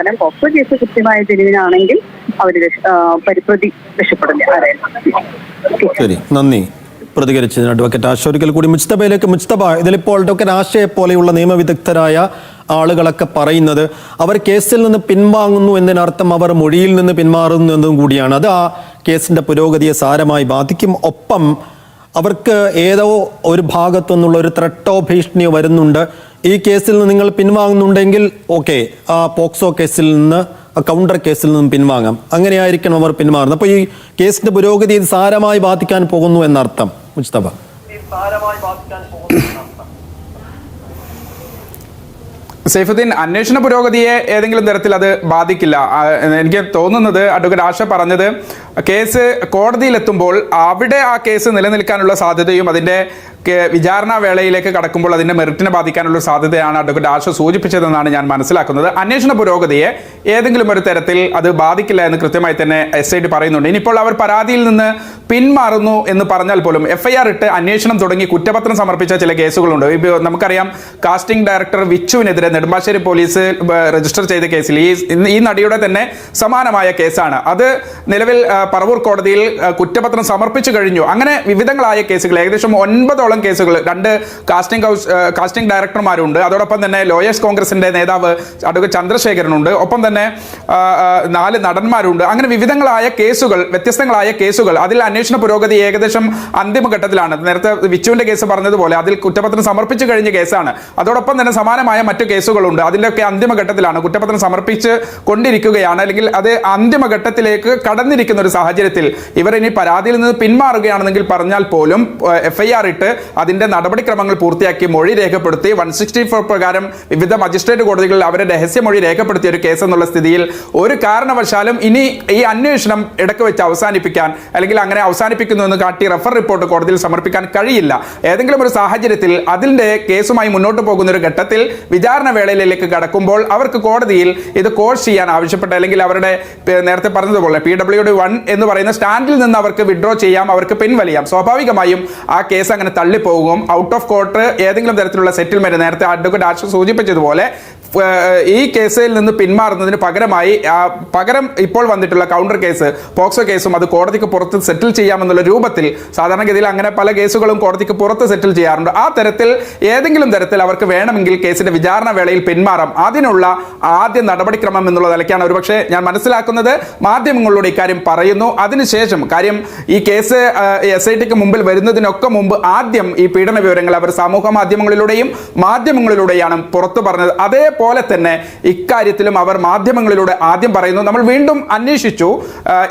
കാരണം POCSO case കൃത്യമായ തെരുവിനാണെങ്കിൽ അവർ പരിപ്രതി രക്ഷപ്പെടില്ല ശരി നന്ദി. പ്രതികരിച്ചതിന് അഡ്വക്കേറ്റ് ആശ. ഒരിക്കൽ കൂടി മുസ്തബയിലേക്ക് മുസ്തബ ഇതിലിപ്പോൾ അഡ്വക്കേറ്റ് ആശയെ പോലെയുള്ള നിയമവിദഗ്ധരായ ആളുകളൊക്കെ പറയുന്നത് അവർ കേസിൽ നിന്ന് പിൻവാങ്ങുന്നു എന്നതിനർത്ഥം അവർ മൊഴിയിൽ നിന്ന് പിന്മാറുന്നു എന്നതും കൂടിയാണ്. അത് ആ കേസിന്റെ പുരോഗതിയെ സാരമായി ബാധിക്കും. ഒപ്പം അവർക്ക് ഏതോ ഒരു ഭാഗത്തു നിന്നുള്ള ഒരു ത്രട്ടോ ഭീഷണിയോ വരുന്നുണ്ട്. ഈ കേസിൽ നിന്ന് നിങ്ങൾ പിൻവാങ്ങുന്നുണ്ടെങ്കിൽ ഓക്കെ ആ പോക്സോ കേസിൽ നിന്ന് കൗണ്ടർ കേസിൽ നിന്നും പിൻവാങ്ങാം. അങ്ങനെയായിരിക്കണം അവർ പിന്മാറുന്നത് അപ്പോൾ ഈ കേസിന്റെ പുരോഗതി ഇത് സാരമായി ബാധിക്കാൻ പോകുന്നു എന്നർത്ഥം. മുസ്തഫ സൈഫുദ്ദീൻ അന്വേഷണ പുരോഗതിയെ ഏതെങ്കിലും തരത്തിൽ അത് ബാധിക്കില്ല. എനിക്ക് തോന്നുന്നത് അഡ്വക്കേറ്റ് ആശ പറഞ്ഞത് കേസ് കോടതിയിലെത്തുമ്പോൾ അവിടെ ആ കേസ് നിലനിൽക്കാനുള്ള സാധ്യതയും അതിന്റെ കെ- വിചാരണ വേളയിലേക്ക് കടക്കുമ്പോൾ അതിന്റെ മെറിറ്റിനെ ബാധിക്കാനുള്ള സാധ്യതയാണ് അഡ്വക്കേറ്റ് ആശ സൂചിപ്പിച്ചതെന്നാണ് ഞാൻ മനസ്സിലാക്കുന്നത്. അന്വേഷണ പുരോഗതിയെ ഏതെങ്കിലും ഒരു തരത്തിൽ അത് ബാധിക്കില്ല എന്ന് കൃത്യമായി തന്നെ എസ് ഐ ടി പറയുന്നുണ്ട്. ഇനിയിപ്പോൾ അവർ പരാതിയിൽ നിന്ന് പിന്മാറുന്നു എന്ന് പറഞ്ഞാൽ പോലും എഫ്ഐആർ ഇട്ട് അന്വേഷണം തുടങ്ങി കുറ്റപത്രം സമർപ്പിച്ച ചില കേസുകളുണ്ട്. നമുക്കറിയാം കാസ്റ്റിംഗ് ഡയറക്ടർ വിച്ചുവിനെതിരെ നെടുമ്പാശ്ശേരി പോലീസ് രജിസ്റ്റർ ചെയ്ത കേസിൽ ഈ ഈ നടിയുടെ തന്നെ സമാനമായ കേസാണ്. അത് നിലവിൽ പറവൂർ കോടതിയിൽ കുറ്റപത്രം സമർപ്പിച്ചു കഴിഞ്ഞു. അങ്ങനെ വിവിധങ്ങളായ കേസുകൾ ഏകദേശം ഒൻപതോളം കേസുകൾ രണ്ട് കാസ്റ്റിംഗ് ഹൗസ് കാസ്റ്റിംഗ് ഡയറക്ടർമാരുണ്ട് അതോടൊപ്പം തന്നെ ലോയേഴ്സ് കോൺഗ്രസിന്റെ നേതാവ് അഡ്വക്കേറ്റ് ചന്ദ്രശേഖരനുണ്ട്. ഒപ്പം തന്നെ നാല് നടന്മാരുണ്ട്. അങ്ങനെ വിവിധങ്ങളായ കേസുകൾ വ്യത്യസ്തങ്ങളായ കേസുകൾ അതിൽ അന്വേഷണ പുരോഗതി ഏകദേശം അന്തിമഘട്ടത്തിലാണ്. നേരത്തെ വിച്ചുവിന്റെ കേസ് പറഞ്ഞതുപോലെ അതിൽ കുറ്റപത്രം സമർപ്പിച്ചു കഴിഞ്ഞ കേസാണ്. അതോടൊപ്പം തന്നെ സമാനമായ മറ്റു കേസുകളുണ്ട്. അതിന്റെയൊക്കെ അന്തിമഘട്ടത്തിലാണ് കുറ്റപത്രം സമർപ്പിച്ച് കൊണ്ടിരിക്കുകയാണ്. അല്ലെങ്കിൽ അത് അന്തിമഘട്ടത്തിലേക്ക് കടന്നിരിക്കുന്ന ഒരു സാഹചര്യത്തിൽ ഇവർ ഇനി പരാതിയിൽ നിന്ന് പിന്മാറുകയാണെന്നെങ്കിൽ പറഞ്ഞാൽ പോലും എഫ് ഐ ആർ ഇട്ട് അതിന്റെ നടപടിക്രമങ്ങൾ പൂർത്തിയാക്കി മൊഴി രേഖപ്പെടുത്തി വൺ സിക്സ്റ്റി ഫോർ പ്രകാരം വിവിധ മജിസ്ട്രേറ്റ് കോടതികളിൽ അവരെ രഹസ്യമൊഴി രേഖപ്പെടുത്തിയ ഒരു കേസ് എന്നുള്ള സ്ഥിതിയിൽ ഒരു കാരണവശാലും ഇനി ഈ അന്വേഷണം ഇടയ്ക്ക് വെച്ച് അവസാനിപ്പിക്കാൻ അല്ലെങ്കിൽ അങ്ങനെ അവസാനിപ്പിക്കുന്നു എന്ന് കാട്ടി റഫർ റിപ്പോർട്ട് കോടതിയിൽ സമർപ്പിക്കാൻ കഴിയില്ല. ഏതെങ്കിലും ഒരു സാഹചര്യത്തിൽ അതിന്റെ കേസുമായി മുന്നോട്ട് പോകുന്ന ഒരു ഘട്ടത്തിൽ വിചാരണ വേളയിലേക്ക് കടക്കുമ്പോൾ അവർക്ക് കോടതിയിൽ ഇത് കോഴ്സ് ചെയ്യാൻ ആവശ്യപ്പെട്ട അല്ലെങ്കിൽ അവരുടെ നേരത്തെ പറഞ്ഞതുപോലെ പി ഡബ്ല്യു ഡി വൺ എന്ന് പറയുന്ന സ്റ്റാൻഡിൽ നിന്ന് അവർക്ക് വിഡ്രോ ചെയ്യാം അവർക്ക് പിൻവലിയാം. സ്വാഭാവികമായും ആ കേസ് അങ്ങനെ തള്ളിപ്പോകും. ഔട്ട് ഓഫ് കോർട്ട് ഏതെങ്കിലും തരത്തിലുള്ള സെറ്റിൽമെന്റ് നേരത്തെ അഡ്വക്കേറ്റ് ആശ സൂചിപ്പിച്ചതുപോലെ ഈ കേസിൽ നിന്ന് പിന്മാറുന്നതിന് പകരമായി പകരം ഇപ്പോൾ വന്നിട്ടുള്ള കൗണ്ടർ കേസ് പോക്സോ കേസും അത് കോടതിക്ക് പുറത്ത് സെറ്റിൽ ചെയ്യാമെന്നുള്ള രൂപത്തിൽ സാധാരണഗതിയിൽ അങ്ങനെ പല കേസുകളും കോടതിക്ക് പുറത്ത് സെറ്റിൽ ചെയ്യാറുണ്ട്. ആ തരത്തിൽ ഏതെങ്കിലും തരത്തിൽ അവർക്ക് വേണമെങ്കിൽ കേസിന്റെ വിചാരണ വേളയിൽ പിന്മാറാം. അതിനുള്ള ആദ്യ നടപടിക്രമം എന്നുള്ള നിലയ്ക്കാണ് ഒരുപക്ഷെ ഞാൻ മനസ്സിലാക്കുന്നത്. മാധ്യമങ്ങളിലൂടെ ഇക്കാര്യം പറയുന്നു. അതിനുശേഷം കാര്യം ഈ കേസ് എസ് ഐ ടിക്ക് മുമ്പിൽ വരുന്നതിനൊക്കെ മുമ്പ് ആദ്യം ഈ പീഡന വിവരങ്ങൾ അവർ സമൂഹ മാധ്യമങ്ങളിലൂടെയും മാധ്യമങ്ങളിലൂടെയാണ് പുറത്തു പറഞ്ഞത്. അതേപോലെ തന്നെ ഇക്കാര്യത്തിലും അവർ മാധ്യമങ്ങളിലൂടെ ആദ്യം പറയുന്നു. നമ്മൾ വീണ്ടും അന്വേഷിച്ചു.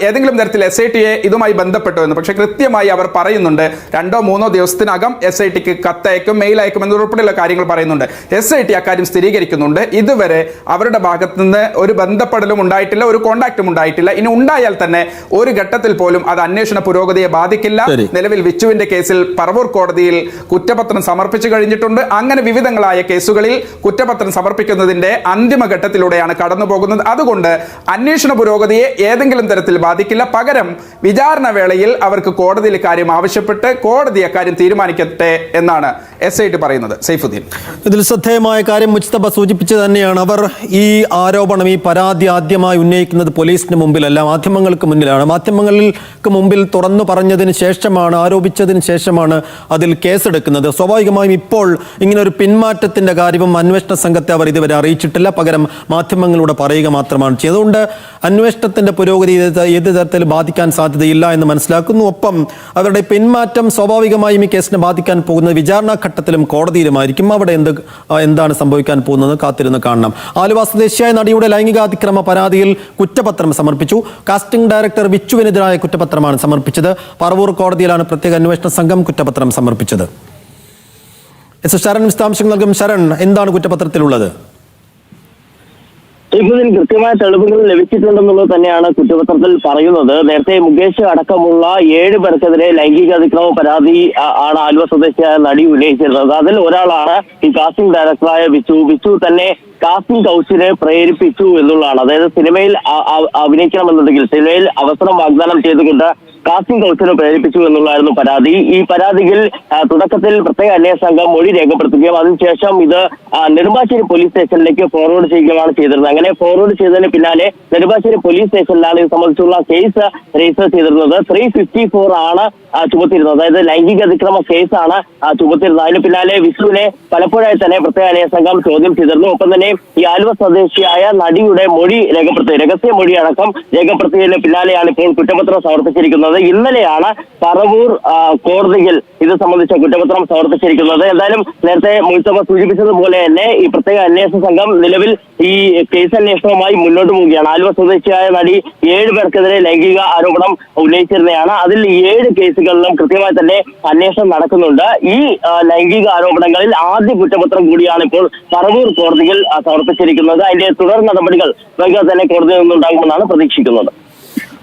ഏതെങ്കിലും തരത്തിൽ എസ് ഐ ടിയെ ഇതുമായി ബന്ധപ്പെട്ടു എന്ന്. പക്ഷേ കൃത്യമായി അവർ പറയുന്നുണ്ട് രണ്ടോ മൂന്നോ ദിവസത്തിനകം എസ് ഐ ടിക്ക് കത്തയക്കും മെയിൽ അയക്കും എന്നുൾപ്പെടെയുള്ള കാര്യങ്ങൾ പറയുന്നുണ്ട്. എസ് ഐ ടി അക്കാര്യം സ്ഥിരീകരിക്കുന്നുണ്ട്. ഇതുവരെ അവരുടെ ഭാഗത്ത് നിന്ന് ഒരു ബന്ധപ്പെടലും ഉണ്ടായിട്ടില്ല ഒരു കോണ്ടാക്റ്റും ഉണ്ടായിട്ടില്ല. ഇനി ഉണ്ടായാൽ തന്നെ ഒരു ഘട്ടത്തിൽ പോലും അത് അന്വേഷണ പുരോഗതിയെ ബാധിക്കില്ല. നിലവിൽ വിച്ചുവിന്റെ കേസിൽ പറവൂർ കോടതിയിൽ കുറ്റപത്രം സമർപ്പിച്ചു കഴിഞ്ഞിട്ടുണ്ട്. അങ്ങനെ വിവിധങ്ങളായ കേസുകളിൽ കുറ്റപത്രം സമർപ്പിക്കുന്നതിന്റെ അന്തിമ ഘട്ടത്തിലൂടെയാണ് കടന്നു പോകുന്നത് അതുകൊണ്ട് അന്വേഷണ പുരോഗതിയെ ഏതെങ്കിലും തരത്തിൽ ബാധിക്കില്ല. പകരം വിചാരണ വേളയിൽ അവർക്ക് കോടതിയിൽ കാര്യം ആവശ്യപ്പെട്ട് കോടതി അക്കാര്യം തീരുമാനിക്കട്ടെ എന്നാണ് എസ് ഐ ടി പറയുന്നത്. സൈഫുദ്ദീൻ. ഇതിൽ ശ്രദ്ധേയമായ കാര്യം മുസ്തഫ സൂചിപ്പിച്ചു തന്നെയാണ്. അവർ ഈ ആരോപണം ഈ പരാതി ആദ്യമായി ഉന്നയിക്കുന്നത് പോലീസിന് മുമ്പിലല്ല മാധ്യമങ്ങൾക്ക് മുന്നിലാണ്. മാധ്യമങ്ങൾക്ക് മുമ്പിൽ തുറന്നു പറഞ്ഞതിന് ശേഷമാണ് ആരോപിച്ചതിന് ശേഷമാണ് അതിൽ കേസെടുക്കുന്നത്. സ്വാഭാവികമായും ഇപ്പോൾ ഇങ്ങനെ ഒരു പിന്മാറ്റത്തിന്റെ കാര്യവും അന്വേഷണ സംഘത്തെ അവർ ഇതുവരെ അറിയിച്ചിട്ടില്ല. പകരം മാധ്യമങ്ങളിലൂടെ പറയുക മാത്രമാണ് ചെയ്തത്. അതുകൊണ്ട് അന്വേഷണത്തിന്റെ പുരോഗതി ഏത് തരത്തിൽ ബാധിക്കാൻ സാധ്യതയില്ല എന്ന് മനസ്സിലാക്കുന്നു. ഒപ്പം അവരുടെ പിന്മാറ്റം സ്വാഭാവികമായും ഈ കേസിനെ ബാധിക്കാൻ പോകുന്നത് വിചാരണ ഘട്ടത്തിലും കോടതിയിലുമായിരിക്കും. അവിടെ എന്ത് എന്താണ് സംഭവിക്കാൻ പോകുന്നത് കാത്തിരുന്ന് കാണണം. ആലുവ സ്വദേശിയായ നടിയുടെ ലൈംഗികാതിക്രമ പരാതിയിൽ കുറ്റപത്രം സമർപ്പിച്ചു. കാസ്റ്റിംഗ് ഡയറക്ടർ വിച്ചുവിനെതിരായ കുറ്റപത്രമാണ് സമർപ്പിച്ചത്. പറവൂർ കോടതിയിലാണ് പ്രത്യേക അന്വേഷണ സംഘം കുറ്റപത്രം സമർപ്പിച്ചത്. ശരൺ വിശദാംശങ്ങൾ നൽകും. ശരൺ എന്താണ് കുറ്റപത്രത്തിലുള്ളത്? ഇതിന് കൃത്യമായ തെളിവുകൾ ലഭിച്ചിട്ടുണ്ടെന്നുള്ളത് തന്നെയാണ് കുറ്റപത്രത്തിൽ പറയുന്നത്. നേരത്തെ മുകേഷ് അടക്കമുള്ള ഏഴ് പേർക്കെതിരെ ലൈംഗിക അതിക്രമ പരാതി ആണ് ആലുവ സ്വദേശിയായ നടി ഉന്നയിച്ചിരുന്നത്. അതിൽ ഒരാളാണ് ഈ കാസ്റ്റിംഗ് ഡയറക്ടറായ വിച്ചു വിച്ചു തന്നെ കാസ്റ്റിംഗ് കൗച്ചിനെ പ്രേരിപ്പിച്ചു എന്നുള്ളതാണ്. അതായത് സിനിമയിൽ അഭിനയിക്കണമെന്നുണ്ടെങ്കിൽ സിനിമയിൽ അവസരം വാഗ്ദാനം ചെയ്തുകൊണ്ട് കാസ്റ്റിംഗ് കൗച്ചിനെ പ്രേരിപ്പിച്ചു എന്നുള്ളതായിരുന്നു പരാതി. ഈ പരാതിയിൽ തുടക്കത്തിൽ പ്രത്യേക അന്വേഷണ സംഘം മൊഴി രേഖപ്പെടുത്തുകയും അതിനുശേഷം ഇത് നെടുമ്പാശ്ശേരി പോലീസ് സ്റ്റേഷനിലേക്ക് ഫോർവേഡ് ചെയ്യുകയാണ് ചെയ്തിരുന്നത്. അങ്ങനെ ഫോർവേഡ് ചെയ്തതിന് പിന്നാലെ നെടുമ്പാശ്ശേരി പോലീസ് സ്റ്റേഷനിലാണ് ഇത് സംബന്ധിച്ചുള്ള കേസ് രജിസ്റ്റർ ചെയ്തിരുന്നത്. ത്രീ ഫിഫ്റ്റി ഫോർ ആണ് ചുമത്തിരുന്നത് അതായത് ലൈംഗിക അതിക്രമ കേസാണ് ചുമത്തിരുന്നത് അതിന് പിന്നാലെ വിഷുവിനെ പലപ്പോഴായി തന്നെ പ്രത്യേക അന്വേഷണ സംഘം ചോദ്യം ചെയ്തിരുന്നു. ഒപ്പം തന്നെ ഈ ആലുവ സ്വദേശിയായ നടിയുടെ മൊഴി രേഖപ്പെടുത്തി രഹസ്യ മൊഴി അടക്കം രേഖപ്പെടുത്തിയതിന് പിന്നാലെയാണ് ഇപ്പോൾ കുറ്റപത്രം സമർപ്പിച്ചിരിക്കുന്നത്. ഇന്നലെയാണ് പറവൂർ കോടതിയിൽ ഇത് സംബന്ധിച്ച കുറ്റപത്രം സമർപ്പിച്ചിരിക്കുന്നത്. എന്തായാലും നേരത്തെ മുഴുത്തമ്മ സൂചിപ്പിച്ചതുപോലെ തന്നെ ഈ പ്രത്യേക അന്വേഷണ സംഘം നിലവിൽ ഈ കേസ് അന്വേഷണവുമായി മുന്നോട്ട് പോവുകയാണ്. ആലുവ സ്വദേശിയായ നടി ഏഴ് പേർക്കെതിരെ ലൈംഗിക ആരോപണം ഉന്നയിച്ചിരുന്നതാണ് അതിൽ ഏഴ് കേസുകളിലും കൃത്യമായി തന്നെ അന്വേഷണം നടക്കുന്നുണ്ട്. ഈ ലൈംഗിക ആരോപണങ്ങളിൽ ആദ്യ കുറ്റപത്രം കൂടിയാണ് ഇപ്പോൾ പറവൂർ കോടതിയിൽ സമർപ്പിച്ചിരിക്കുന്നത്. അതിന്റെ തുടർ നടപടികൾ വൈകാതെ തന്നെ കോടതിയിൽ നിന്നുണ്ടാകുമെന്നാണ് പ്രതീക്ഷിക്കുന്നത്.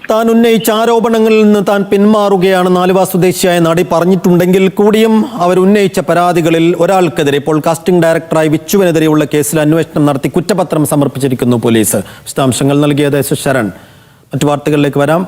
താൻ ഉന്നയിച്ച ആരോപണങ്ങളിൽ നിന്ന് താൻ പിന്മാറുകയാണെന്ന് ആലുവ സ്വദേശിയായ നടി പറഞ്ഞിട്ടുണ്ടെങ്കിൽ കൂടിയും അവർ ഉന്നയിച്ച പരാതികളിൽ ഒരാൾക്കെതിരെ ഇപ്പോൾ കാസ്റ്റിംഗ് ഡയറക്ടറായി വിച്ചുവിനെതിരെയുള്ള കേസിൽ അന്വേഷണം നടത്തി കുറ്റപത്രം സമർപ്പിച്ചിരിക്കുന്നു പോലീസ്. വിശദാംശങ്ങൾ നൽകിയത് ശരൺ. മറ്റു വാർത്തകളിലേക്ക് വരാം.